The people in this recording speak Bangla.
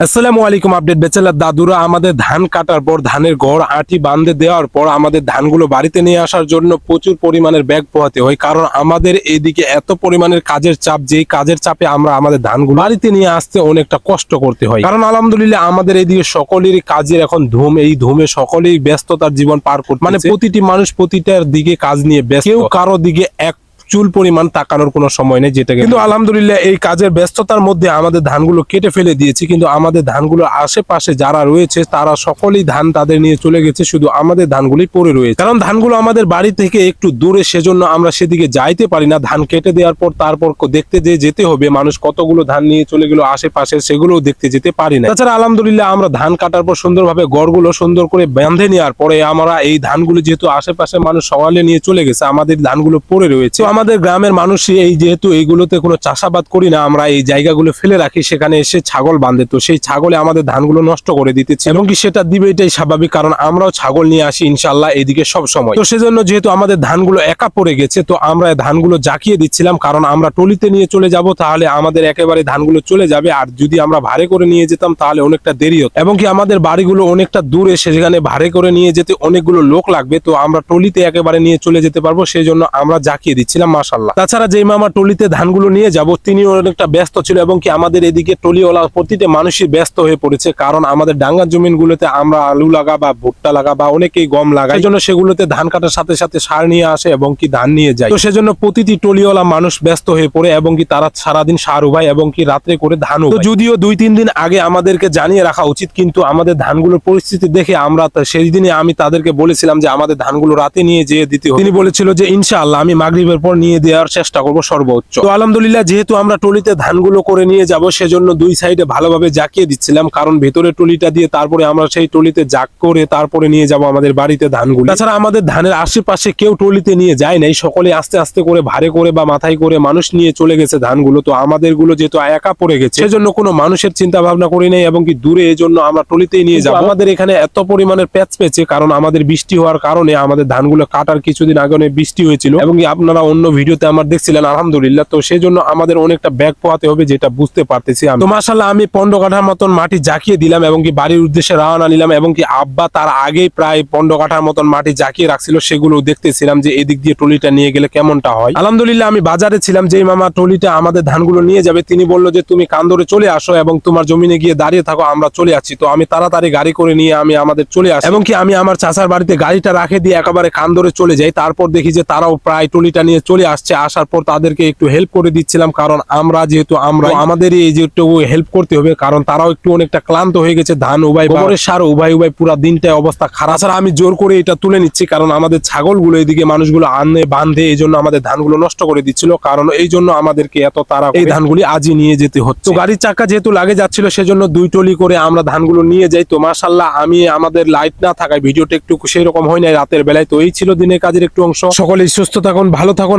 আসসালামু আলাইকুম আপডেট বেচেলার দাদুরা। আমাদের ধান কাটার পর ধানের গড় আটি বান্ধে দেওয়ার পর আমাদের ধানগুলো বাড়িতে নিয়ে আসার জন্য প্রচুর পরিমাণের ব্যাগ পোহাতে হয়। কারণ আমাদের এইদিকে এত পরিমাণের কাজের চাপ যেই কাজের চাপে আমরা আমাদের ধানগুলো বাড়িতে নিয়ে আসতে অনেকটা কষ্ট করতে হয়। কারণ আলহামদুলিল্লাহ আমাদের এইদিকে সকলেরই কাজের এখন ধুম এই ধুমে সকলেই ব্যস্ততার জীবন পার করতে মানে প্রতিটি মানুষ প্রতিটার দিকে কাজ নিয়ে ব্যস্ত। কেউ কারও দিকে এক চুল পরিমাণ তাকানোর কোনো সময় নেই যেটা কিন্তু আলহামদুলিল্লাহ এই কাজের ব্যস্ততার মধ্যে আমাদের ধানগুলো কেটে ফেলে দিয়েছি কিন্তু আমাদের ধানগুলো আশেপাশে যারা রয়েছে তারা সকলেই ধান তাদের নিয়ে চলে গেছে শুধু আমাদের ধানগুলি পড়ে রয়েছে। কারণ ধানগুলো আমাদের বাড়ি থেকে একটু দূরে সেজন্য আমরা সেদিকে যাইতে পারি না। ধান কেটে দেওয়ার পর তারপর দেখতে যে যেতে হবে মানুষ কতগুলো ধান নিয়ে চলে গেল আশেপাশে সেগুলোও দেখতে যেতে পারি না। তাছাড়া আলহামদুলিল্লাহ আমরা ধান কাটার পর সুন্দরভাবে গড়গুলো সুন্দর করে বেঁধে নেওয়ার পরে আমরা এই ধানগুলো যেহেতু আশেপাশে মানুষ সকালে নিয়ে চলে গেছে আমাদের ধানগুলো পড়ে রয়েছে। তো আমাদের গ্রামের মানুষই এই যেহেতু এইগুলোতে কোনো চাষাবাদ করি না, আমরা এই জায়গাগুলো ফেলে রাখি, সেখানে এসে ছাগল বাঁধে। তো সেই ছাগলে আমাদের ধানগুলো নষ্ট করে দিতেছে। এবং কি সেটা দিবে এটাই স্বাভাবিক, কারণ আমরাও ছাগল নিয়ে আসি ইনশাল্লাহ এইদিকে সব সময়। তো সেজন্য যেহেতু আমাদের ধানগুলো একা পড়ে গেছে, তো আমরা ধানগুলো জাকিয়ে দিচ্ছিলাম, কারণ আমরা টলিতে নিয়ে চলে যাব, তাহলে আমাদের একেবারে ধানগুলো চলে যাবে। আর যদি আমরা ভাড়ে করে নিয়ে যেতাম, তাহলে অনেকটা দেরি হতো। এবং কি আমাদের বাড়িগুলো অনেকটা দূরে, সেখানে ভাড়ে করে নিয়ে যেতে অনেকগুলো লোক লাগবে, তো আমরা টলিতে একেবারে নিয়ে চলে যেতে পারব। সেই জন্য আমরা জাকিয়ে দিচ্ছিলাম। মাসাল্লাহ তাছাড়া যেই মামা টলিতে ধানগুলো নিয়ে যাব তিনি অনেকটা ব্যস্ত ছিল এবং কি আমাদের এদিকে টলিওয়ালা প্রতিটা মানুষই ব্যস্ত হয়ে পড়েছে। কারণ আমাদের ডাঙ্গা জমিনগুলোতে আমরা আলু লাগা বা ভুট্টা লাগা বা অনেকেই গম লাগাই। জন্য সেগুলোতে ধান কাটার সাথে সাথে সার নিয়ে আসে এবং কি ধান নিয়ে যায়। তো সেজন্য প্রতিটি টলিওয়ালা মানুষ ব্যস্ত হয়ে পড়ে এবং কি তারা সারাদিন সার উভায় এবং কি রাত্রে করে ধান তো যদিও দুই তিন দিন আগে আমাদেরকে জানিয়ে রাখা উচিত, কিন্তু আমাদের ধানগুলোর পরিস্থিতি দেখে আমরা সেই দিনে আমি তাদেরকে বলেছিলাম যে আমাদের ধানগুলো রাতে নিয়ে যেয়ে দিতে তিনি বলেছিল যে ইনশাআল্লাহ আমি মাগরিবের পর নিয়ে দেওয়ার চেষ্টা করব সর্বোচ্চ। তো আলহামদুলিল্লাহ যেহেতু আমরা টলিতে ধানগুলো করে নিয়ে যাব সেজন্য দুই সাইডে ভালোভাবে জাকিয়ে দিচ্ছিলাম কারণ ভেতরে টলিটা দিয়ে তারপরে আমরা সেই টলিতে জাক করে তারপরে নিয়ে যাব আমাদের বাড়িতে ধানগুলো। তাছাড়া আমাদের ধানের আশেপাশে কেউ টলিতে নিয়ে যায় নাই সকলে আস্তে আস্তে করে ভারে করে বা মাথায় করে মানুষ নিয়ে চলে গেছে ধানগুলো তো আমাদেরগুলো যেহেতু একা পড়ে গেছে সেজন্য কোনো মানুষের চিন্তা ভাবনা করি নাই এবং কি দূরে এই জন্য আমরা টলিতেই নিয়ে যাব। আমাদের এখানে এত পরিমাণের প্যাচ পেয়েছে কারণ আমাদের বৃষ্টি হওয়ার কারণে আমাদের ধানগুলো কাটার কিছুদিন আগে অনেক বৃষ্টি হয়েছিল। এবং আপনারা অন্য ভিডিওতে আমার দেখছিলেন, আলহামদুলিল্লাহ। তো সেই জন্য আমাদের অনেকটা ব্যাগ পোহাতে হবে যেটা বুঝতে পারতেছি তো মাসাল্লাহ আমি পনেরো কাঠার মতন মাটি জাকিয়ে দিলাম এবং কি বাড়ির উদ্দেশ্যে রওনা নিলাম এবং কি আব্বা তার আগেই প্রায় পনেরো কাঠার মতন মাটি জাকিয়ে রাখছিল সেগুলো দেখতেছিলাম যে এদিক দিয়ে টলিটা নিয়ে গেলে কেমনটা হয়। আলহামদুলিল্লাহ, আমি বাজারে ছিলাম যে মামা টলিটা আমাদের ধানগুলো নিয়ে যাবে, তিনি বলল যে তুমি কান্দরে চলে আসো এবং তোমার জমিনে গিয়ে দাঁড়িয়ে থাকো, আমরা চলে আসছি। তো আমি তাড়াতাড়ি গাড়ি করে নিয়ে আমি আমাদের চলে আসি। এবং কি আমি আমার চাচার বাড়িতে গাড়িটা রাখে দিয়ে একেবারে কান্দরে চলে যাই। তারপর দেখি যে তারাও প্রায় টলিটা নিয়ে চলে আসছে আসার পর তাদেরকে একটু হেল্প করে দিচ্ছিলাম কারণ আমরা যেহেতু আমরা আমাদের এই যে একটু হেল্প করতে হবে কারণ তারাও একটু অনেকটা ক্লান্ত হয়ে গেছে ধান উভয় গোবরের সার উভয় উভয় পুরা দিনটায় অবস্থা খারাপ। ছাড়া আমি জোর করে এটা তুলে নিচ্ছি কারণ আমাদের ছাগলগুলো এদিকে মানুষগুলো আনে বাঁধে এই জন্য আমাদের ধানগুলো নষ্ট করে দিচ্ছিল কারণ এই জন্য আমাদেরকে এত তারা এই ধানগুলি আজই নিয়ে যেতে হচ্ছে। গাড়ির চাকা যেহেতু লাগে যাচ্ছিল সেজন্য দুই টলি করে আমরা ধানগুলো নিয়ে যাই। তো মাসাল্লাহ আমি আমাদের লাইট না থাকায় ভিডিওটা একটু সেই রকম হয় নাই রাতের বেলায় তো এই ছিল দিনের কাজের একটু অংশ। সকলেই সুস্থ থাকুন ভালো থাকুন।